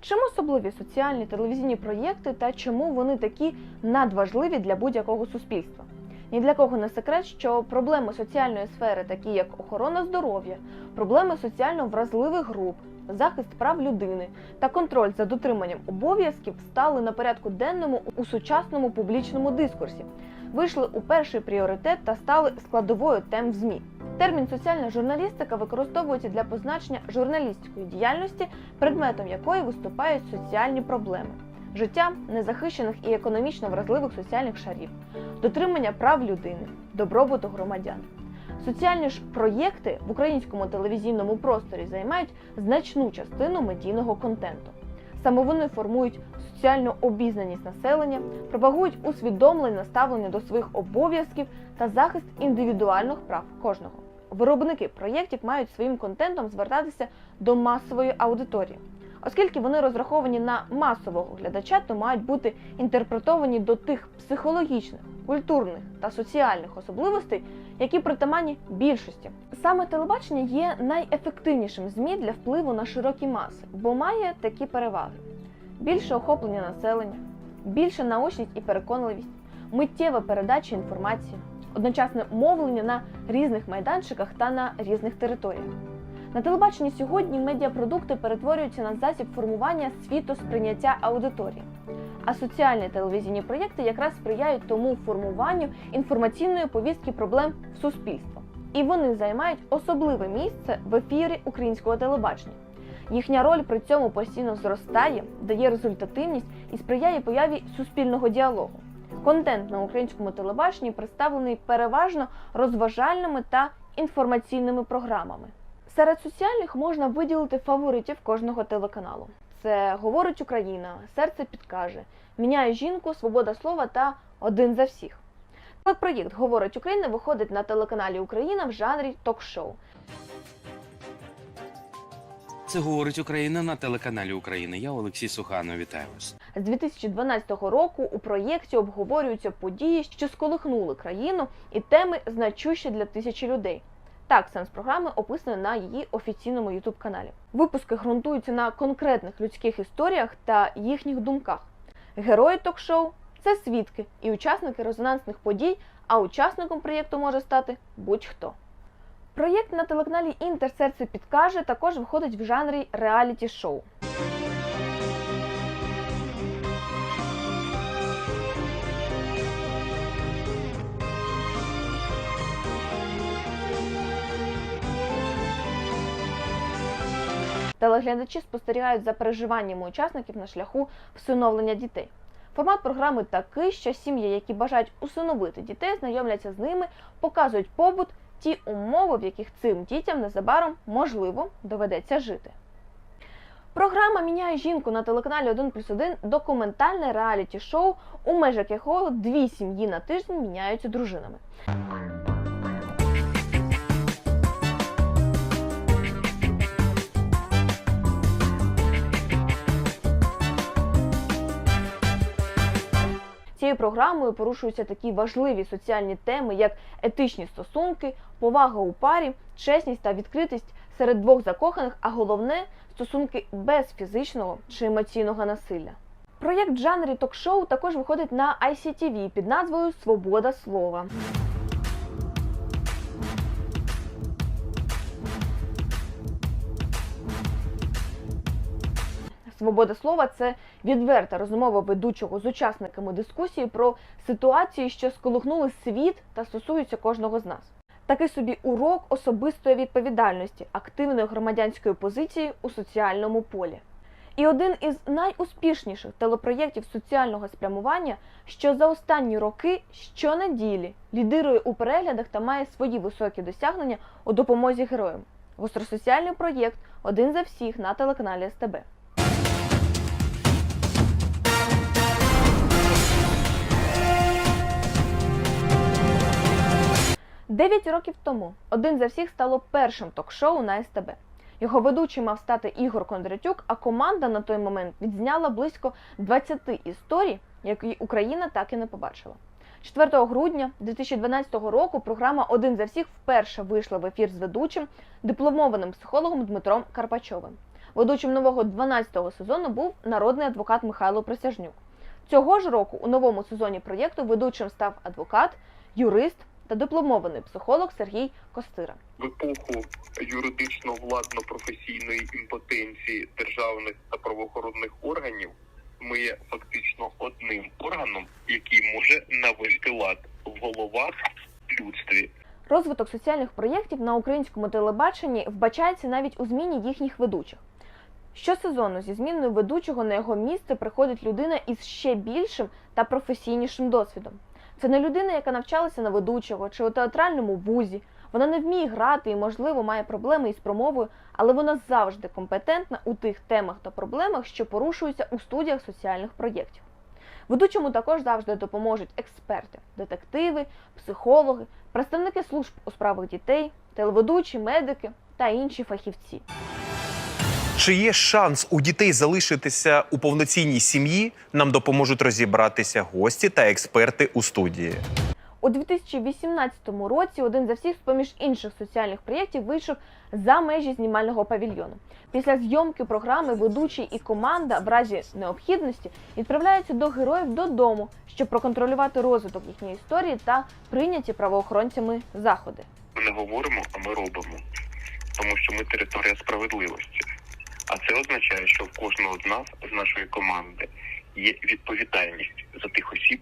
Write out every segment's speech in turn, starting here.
Чим особливі соціальні телевізійні проєкти та чому вони такі надважливі для будь-якого суспільства? Ні для кого не секрет, що проблеми соціальної сфери, такі як охорона здоров'я, проблеми соціально вразливих груп, захист прав людини та контроль за дотриманням обов'язків стали на порядку денному у сучасному публічному дискурсі, вийшли у перший пріоритет та стали складовою тем в ЗМІ. Термін соціальна журналістика використовується для позначення журналістської діяльності, предметом якої виступають соціальні проблеми. Життя незахищених і економічно вразливих соціальних шарів, дотримання прав людини, добробуту громадян. Соціальні ж проєкти в українському телевізійному просторі займають значну частину медійного контенту. Саме вони формують соціальну обізнаність населення, пропагують усвідомлене ставлення до своїх обов'язків та захист індивідуальних прав кожного. Виробники проєктів мають своїм контентом звертатися до масової аудиторії. Оскільки вони розраховані на масового глядача, то мають бути інтерпретовані до тих психологічних, культурних та соціальних особливостей, які притаманні більшості. Саме телебачення є найефективнішим ЗМІ для впливу на широкі маси, бо має такі переваги: більше охоплення населення, більша наочність і переконливість, миттєва передача інформації, одночасне мовлення на різних майданчиках та на різних територіях. На телебаченні сьогодні медіапродукти перетворюються на засіб формування світосприйняття аудиторії. А соціальні телевізійні проєкти якраз сприяють тому формуванню інформаційної повістки проблем в суспільства. І вони займають особливе місце в ефірі українського телебачення. Їхня роль при цьому постійно зростає, дає результативність і сприяє появі суспільного діалогу. Контент на українському телебаченні представлений переважно розважальними та інформаційними програмами. Серед соціальних можна виділити фаворитів кожного телеканалу. Це говорить Україна, серце підкаже, міняє жінку, свобода слова та один за всіх. Проєкт Говорить Україна виходить на телеканалі Україна в жанрі ток-шоу. Це говорить Україна на телеканалі Україна. Я Олексій Суханов. Вітаю вас. З 2012 року у проєкті обговорюються події, що сколихнули країну, і теми значущі для тисячі людей. Так, сенс програми описаний на її офіційному ютуб каналі. Випуски ґрунтуються на конкретних людських історіях та їхніх думках. Герої ток-шоу це свідки і учасники резонансних подій, а учасником проєкту може стати будь-хто. Проєкт на телеканалі Інтер серце підкаже також виходить в жанрі реаліті-шоу. Телеглядачі спостерігають за переживаннями учасників на шляху всиновлення дітей. Формат програми такий, що сім'ї, які бажають усиновити дітей, знайомляться з ними, показують побут, ті умови, в яких цим дітям незабаром можливо доведеться жити. Програма міняє жінку на телеканалі 1 плюс 1 документальне реаліті-шоу, у межах якого дві сім'ї на тиждень міняються дружинами. Цією програмою порушуються такі важливі соціальні теми, як етичні стосунки, повага у парі, чесність та відкритість серед двох закоханих, а головне стосунки без фізичного чи емоційного насилля. Проєкт в жанрі ток-шоу також виходить на ICTV під назвою Свобода слова. Свобода слова це відверта розмова ведучого з учасниками дискусії про ситуації, що сколихнули світ та стосуються кожного з нас. Такий собі урок особистої відповідальності, активної громадянської позиції у соціальному полі. І один із найуспішніших телепроєктів соціального спрямування, що за останні роки щонеділі лідирує у переглядах та має свої високі досягнення у допомозі героям. Гостросоціальний проєкт Один за всіх на телеканалі СТБ. Дев'ять років тому один за всіх стало першим ток-шоу на СТБ. Його ведучий мав стати Ігор Кондратюк, а команда на той момент відзняла близько 20 історій, які Україна так і не побачила. 4 грудня 2012 року програма Один за всіх вперше вийшла в ефір з ведучим дипломованим психологом Дмитром Карпачовим. Ведучим нового 12-го сезону був народний адвокат Михайло Присяжнюк. Цього ж року у новому сезоні проєкту ведучим став адвокат, юрист та дипломований психолог Сергій Костира. в епоху юридично-владно-професійної імпотенції державних та правоохоронних органів ми є фактично одним органом, який може навести лад в головах людстві. Розвиток соціальних проєктів на українському телебаченні вбачається навіть у зміні їхніх ведучих. Щосезону зі зміною ведучого на його місце приходить людина із ще більшим та професійнішим досвідом. Це не людина, яка навчалася на ведучого чи у театральному вузі. Вона не вміє грати і, можливо, має проблеми із промовою, але вона завжди компетентна у тих темах та проблемах, що порушуються у студіях соціальних проєктів. Ведучому також завжди допоможуть експерти, детективи, психологи, представники служб у справах дітей, телеведучі, медики та інші фахівці. Чи є шанс у дітей залишитися у повноцінній сім'ї? Нам допоможуть розібратися гості та експерти у студії. У 2018 році один за всіх, з поміж інших соціальних проєктів, вийшов за межі знімального павільйону. Після зйомки програми ведучий і команда в разі необхідності відправляються до героїв додому, щоб проконтролювати розвиток їхньої історії та прийняті правоохоронцями заходи. Ми не говоримо, а ми робимо, тому що ми територія справедливості. А це означає, що в кожного з нас, з нашої команди, є відповідальність за тих осіб,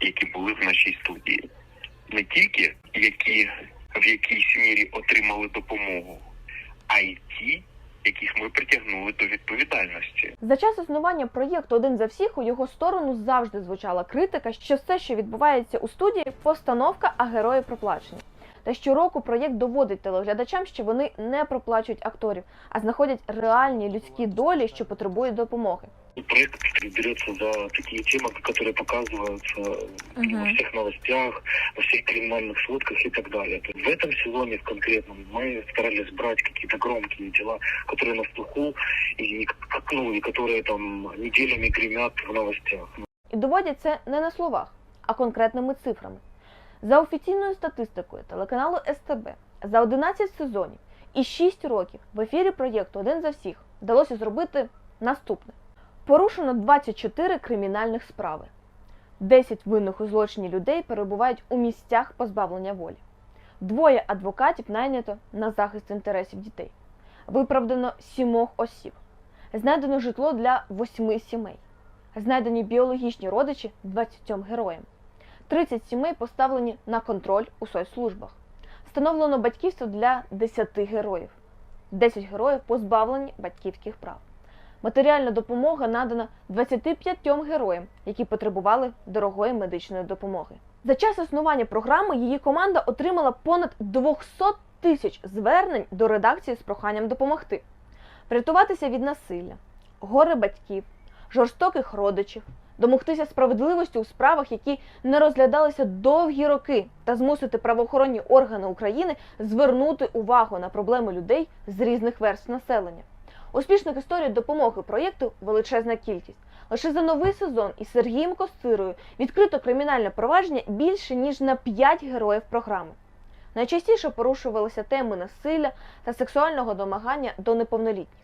які були в нашій студії, не тільки які в якійсь мірі отримали допомогу, а й ті, яких ми притягнули до відповідальності. За час існування проєкту Один за всіх у його сторону завжди звучала критика, що все, що відбувається у студії, постановка, а герої проплачені. Та щороку проєкт доводить телеглядачам, що вони не проплачують акторів, а знаходять реальні людські долі, що потребують допомоги. Проект берется за такие темы, которые показываются во всех новостях, во всех криминальных сводках и так далее. То есть в этом сезоне в конкретном мы старались брать какие-то громкие дела, которые на слуху и, как- ну, и которые там неделями гремят в новостях. І доводять це не на словах, а конкретними цифрами. За офіційною статистикою телеканалу СТБ за 11 сезонів і 6 років в ефірі проєкту Один за всіх вдалося зробити наступне: порушено 24 кримінальних справи. 10 винних у злочині людей перебувають у місцях позбавлення волі. Двоє адвокатів найнято на захист інтересів дітей. Виправдано сімох осіб. Знайдено житло для восьми сімей. Знайдені біологічні родичі 20 героям. 30 сімей поставлені на контроль у соцслужбах. Встановлено батьківство для 10 героїв. 10 героїв позбавлені батьківських прав. Матеріальна допомога надана 25 героям, які потребували дорогої медичної допомоги. За час існування програми її команда отримала понад 200 тисяч звернень до редакції з проханням допомогти, врятуватися від насилля, горе батьків, жорстоких родичів, домогтися справедливості у справах, які не розглядалися довгі роки, та змусити правоохоронні органи України звернути увагу на проблеми людей з різних верств населення. Успішних історій допомоги проєкту величезна кількість. Лише за новий сезон із Сергієм Костирою відкрито кримінальне провадження більше ніж на 5 героїв програми. Найчастіше порушувалися теми насилля та сексуального домагання до неповнолітніх.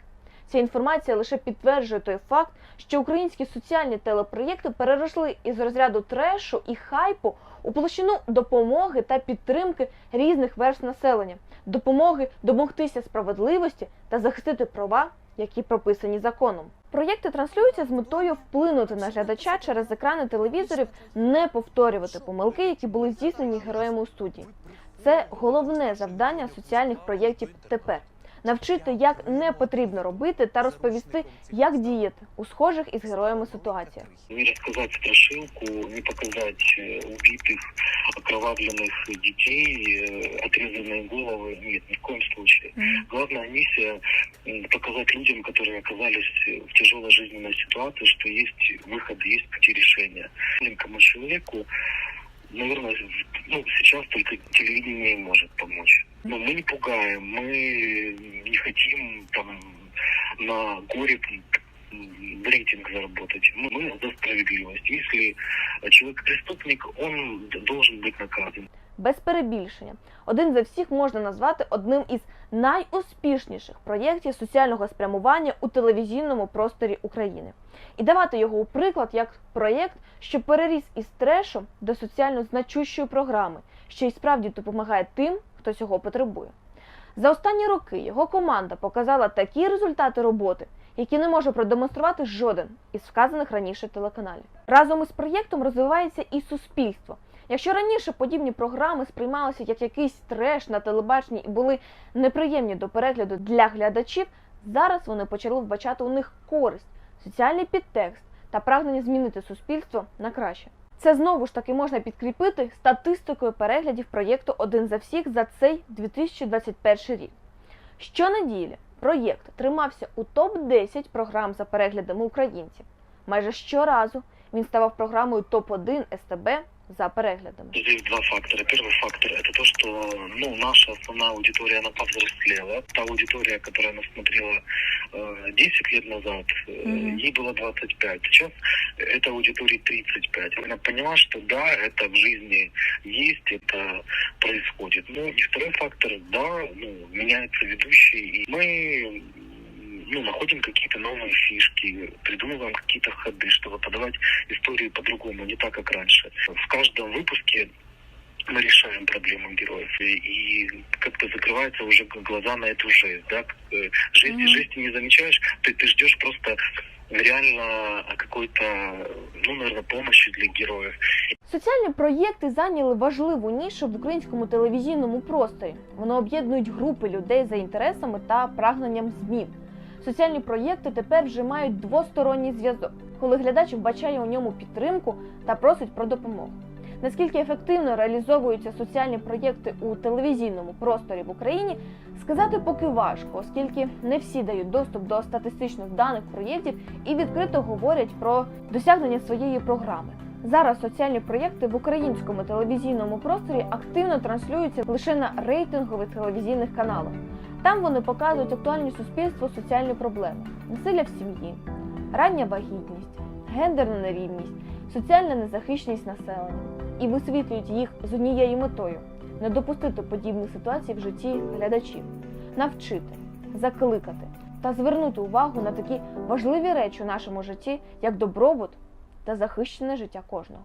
Ця інформація лише підтверджує той факт, що українські соціальні телепроєкти переросли із розряду трешу і хайпу у площину допомоги та підтримки різних верств населення, допомоги домогтися справедливості та захистити права, які прописані законом. Проєкти транслюються з метою вплинути на глядача через екрани телевізорів, не повторювати помилки, які були здійснені героями у студії. Це головне завдання соціальних проєктів тепер навчити, як не потрібно робити, та розповісти, як діяти у схожих із героями ситуаціях. Не рассказать страшилку, не показать э, убитых, окровавленных детей, э, отрезанные головы. Нет, ни в коем случае. Главная миссия м, показать людям, которые оказались э, в тяжелой жизненной ситуации, что есть выходы, есть пути решения. Маленькому человеку, наверное, ну, сейчас только телевидение может помочь. Но мы не пугаем, мы не хотим там на горе рейтинг заработать. Мы, мы за справедливость. Если человек преступник, он д- должен быть наказан. Без перебільшення, один за всіх можна назвати одним із найуспішніших проєктів соціального спрямування у телевізійному просторі України. І давати його у приклад як проєкт, що переріс із трешу до соціально значущої програми, що й справді допомагає тим, хто цього потребує. За останні роки його команда показала такі результати роботи, які не може продемонструвати жоден із вказаних раніше телеканалів. Разом із проєктом розвивається і суспільство. Якщо раніше подібні програми сприймалися як якийсь треш на телебаченні і були неприємні до перегляду для глядачів, зараз вони почали вбачати у них користь, соціальний підтекст та прагнення змінити суспільство на краще. Це знову ж таки можна підкріпити статистикою переглядів проєкту Один за всіх за цей 2021 рік. Щонеділі проєкт тримався у топ-10 програм за переглядами українців. Майже щоразу він ставав програмою топ-1 СТБ за переглядами. Здесь два фактора. Первый фактор это то, что ну, наша основная аудитория, она повзрослела. Та аудитория, которая нас смотрела э, 10 лет назад, э, Мгм. ей было 25. Сейчас эта аудитория 35. Она поняла, что да, это в жизни есть, это происходит. Ну и второй фактор, да, ну, меняются ведущие, и мы ну, находим какие-то новые фишки, придумываем какие-то ходы, чтобы подавать историю по-другому, не так, как раньше. В каждом выпуске мы решаем проблему героев, и, и как-то закрываются уже г- глаза на эту жесть, да, К- э, жесть, Мгм. жести не замечаешь, ты, ты ждешь просто реально какой-то, ну, наверное, помощи для героев. Соціальні проєкти зайняли важливу нішу в українському телевізійному просторі. Вони об'єднують групи людей за інтересами та прагненням змін. Соціальні проєкти тепер вже мають двосторонній зв'язок, коли глядач вбачає у ньому підтримку та просить про допомогу. Наскільки ефективно реалізовуються соціальні проєкти у телевізійному просторі в Україні, сказати поки важко, оскільки не всі дають доступ до статистичних даних проєктів і відкрито говорять про досягнення своєї програми. Зараз соціальні проєкти в українському телевізійному просторі активно транслюються лише на рейтингових телевізійних каналах. Там вони показують актуальні суспільству соціальні проблеми: насилля в сім'ї, рання вагітність, гендерна нерівність, соціальна незахищеність населення. І висвітлюють їх з однією метою не допустити подібних ситуацій в житті глядачів, навчити, закликати та звернути увагу на такі важливі речі у нашому житті, як добробут та захищене життя кожного.